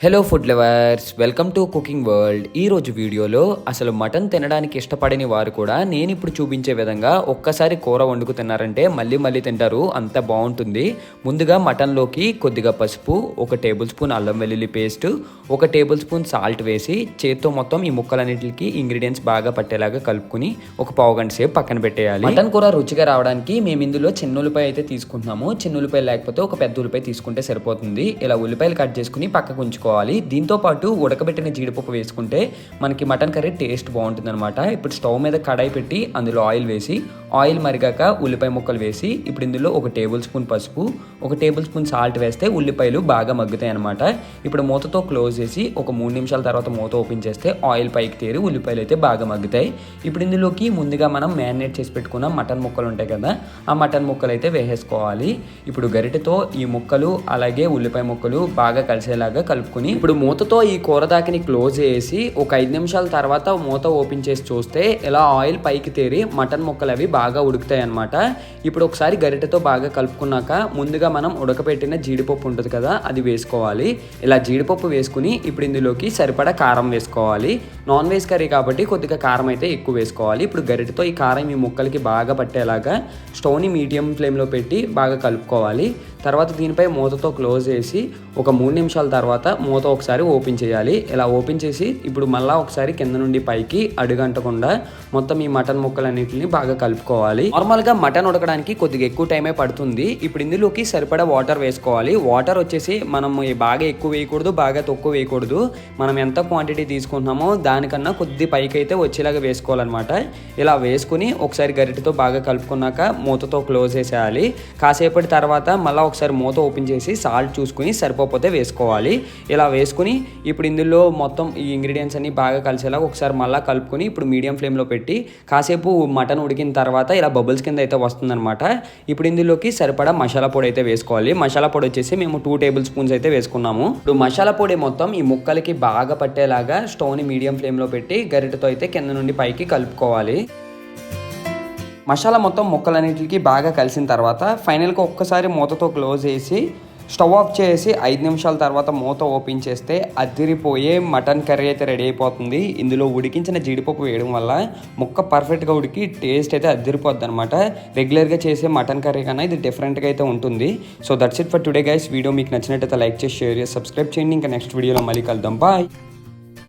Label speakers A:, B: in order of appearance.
A: Hello food lovers welcome to cooking world ఈ రోజు వీడియోలో అసలు మటన్ తినడానికి ఇష్టపడని వారు కూడా నేను ఇప్పుడు చూపించే విధంగా ఒక్కసారి కూర వండుకు తిన్నారంటే మళ్ళీ మళ్ళీ తింటారు. అంత బాగుంటుంది. ముందుగా మటన్లోకి కొద్దిగా పసుపు ఒక టేబుల్ స్పూన్ అల్లం వెల్లుల్లి పేస్ట్ ఒక టేబుల్ స్పూన్ సాల్ట్ వేసి చేత్తో మొత్తం ఈ ముక్కలన్నింటికి ఇంగ్రీడియంట్స్ బాగా పట్టేలాగా కలుపుకుని ఒక పావు గంట సేపు పక్కన పెట్టేయాలి. మటన్ కూర రుచిగా రావడానికి మేము ఇందులో చిన్న ఉల్లిపాయ అయితే తీసుకుంటున్నాము. చిన్న ఉల్లిపాయ లేకపోతే ఒక పెద్ద ఉల్లిపాయ తీసుకుంటే సరిపోతుంది. ఇలా ఉల్లిపాయలు కట్ చేసుకుని పక్కకు ఉంచుకోవాలి. దీంతో పాటు ఉడకబెట్టిన జీడిపప్పు వేసుకుంటే మనకి మటన్ కర్రీ టేస్ట్ బాగుంటుంది అనమాట ఇప్పుడు స్టవ్ మీద కడాయి పెట్టి అందులో ఆయిల్ వేసి ఆయిల్ మరిగాక ఉల్లిపాయ ముక్కలు వేసి ఇప్పుడు ఇందులో ఒక టేబుల్ స్పూన్ పసుపు ఒక టేబుల్ స్పూన్ సాల్ట్ వేస్తే ఉల్లిపాయలు బాగా మగ్గుతాయి అనమాట ఇప్పుడు మూతతో క్లోజ్ చేసి ఒక మూడు నిమిషాల తర్వాత మూత ఓపెన్ చేస్తే ఆయిల్ పైకి తేరి ఉల్లిపాయలు అయితే బాగా మగ్గుతాయి. ఇప్పుడు ఇందులోకి ముందుగా మనం మ్యారినేట్ చేసి పెట్టుకున్న మటన్ ముక్కలు ఉంటాయి కదా ఆ మటన్ ముక్కలు అయితే వేసేసుకోవాలి. ఇప్పుడు గరిటెతో ఈ ముక్కలు అలాగే ఉల్లిపాయ ముక్కలు బాగా కలిసేలాగా కలుపుకొని ఇప్పుడు మూతతో ఈ కూర దాకిని క్లోజ్ చేసి ఒక ఐదు నిమిషాల తర్వాత మూత ఓపెన్ చేసి చూస్తే ఇలా ఆయిల్ పైకి తేరి మటన్ ముక్కలు అవి బాగా ఉడుకుతాయి అనమాట ఇప్పుడు ఒకసారి గరిటెతో బాగా కలుపుకున్నాక ముందుగా మనం ఉడకపెట్టిన జీడిపప్పు ఉంటుంది కదా అది వేసుకోవాలి. ఇలా జీడిపప్పు వేసుకుని ఇప్పుడు ఇందులోకి సరిపడా కారం వేసుకోవాలి. నాన్ వెజ్ కర్రీ కాబట్టి కొద్దిగా కారం అయితే ఎక్కువ వేసుకోవాలి. ఇప్పుడు గరిటెతో ఈ కారం ఈ ముక్కలకి బాగా పట్టేలాగా స్టవ్ని మీడియం ఫ్లేమ్లో పెట్టి బాగా కలుపుకోవాలి. తర్వాత దీనిపై మూతతో క్లోజ్ చేసి ఒక మూడు నిమిషాల తర్వాత మూత ఒకసారి ఓపెన్ చేయాలి. ఇలా ఓపెన్ చేసి ఇప్పుడు మళ్ళీ ఒకసారి కింద నుండి పైకి అడుగంటకుండా మొత్తం ఈ మటన్ ముక్కలన్నిటిని బాగా కలుపుకోవాలి. నార్మల్గా మటన్ ఉడకడానికి కొద్దిగా ఎక్కువ టైమే పడుతుంది. ఇప్పుడు ఇందులోకి సరిపడా వాటర్ వేసుకోవాలి. వాటర్ వచ్చేసి మనం బాగా ఎక్కువ వేయకూడదు బాగా తక్కువ వేయకూడదు. మనం ఎంత క్వాంటిటీ తీసుకుంటున్నామో దానికన్నా కొద్ది పైకి అయితే వచ్చేలాగా వేసుకోవాలన్నమాట. ఇలా వేసుకుని ఒకసారి గరిటెతో బాగా కలుపుకున్నాక మూతతో క్లోజ్ చేసేయాలి. కాసేపటి తర్వాత మళ్ళీ ఒకసారి మూత ఓపెన్ చేసి సాల్ట్ చూసుకుని సరిపోతే వేసుకోవాలి. ఇలా వేసుకుని ఇప్పుడు ఇందులో మొత్తం ఈ ఇంగ్రీడియంట్స్ అన్ని బాగా కలిసేలాగా ఒకసారి మళ్ళీ కలుపుకొని ఇప్పుడు మీడియం ఫ్లేమ్లో పెట్టి కాసేపు మటన్ ఉడికిన తర్వాత ఇలా బబుల్స్ కింద అయితే వస్తుందన్నమాట. ఇప్పుడు ఇందులోకి సరిపడా మసాలా పొడి అయితే వేసుకోవాలి. మసాలా పొడి వచ్చేసి మేము టూ టేబుల్ స్పూన్స్ అయితే వేసుకున్నాము. ఇప్పుడు మసాలా పొడి మొత్తం ఈ ముక్కలకి బాగా పట్టేలాగా స్టవ్ని మీడియం ఫ్లేమ్లో పెట్టి గరిటెతో అయితే కింద నుండి పైకి కలుపుకోవాలి. మసాలా మొత్తం ముక్కలన్నిటికి బాగా కలిసిన తర్వాత ఫైనల్గా ఒక్కసారి మూతతో క్లోజ్ చేసి స్టవ్ ఆఫ్ చేసి ఐదు నిమిషాల తర్వాత మూత ఓపెన్ చేస్తే అదిరిపోయే మటన్ కర్రీ అయితే రెడీ అయిపోతుంది. ఇందులో ఉడికించిన జీడిపప్పు వేయడం వల్ల ముక్క పర్ఫెక్ట్గా ఉడికి టేస్ట్ అయితే అదిరిపోద్ది అనమాట రెగ్యులర్గా చేసే మటన్ కర్రీ కన్నా ఇది డిఫరెంట్గా అయితే ఉంటుంది. So that's it for today guys. Video మీకు నచ్చినట్టయితే లైక్ చేసి షేర్ చేసి సబ్స్క్రైబ్ చేయండి. ఇంకా నెక్స్ట్ వీడియోలో మళ్ళీ కలుద్దాం. బాయ్.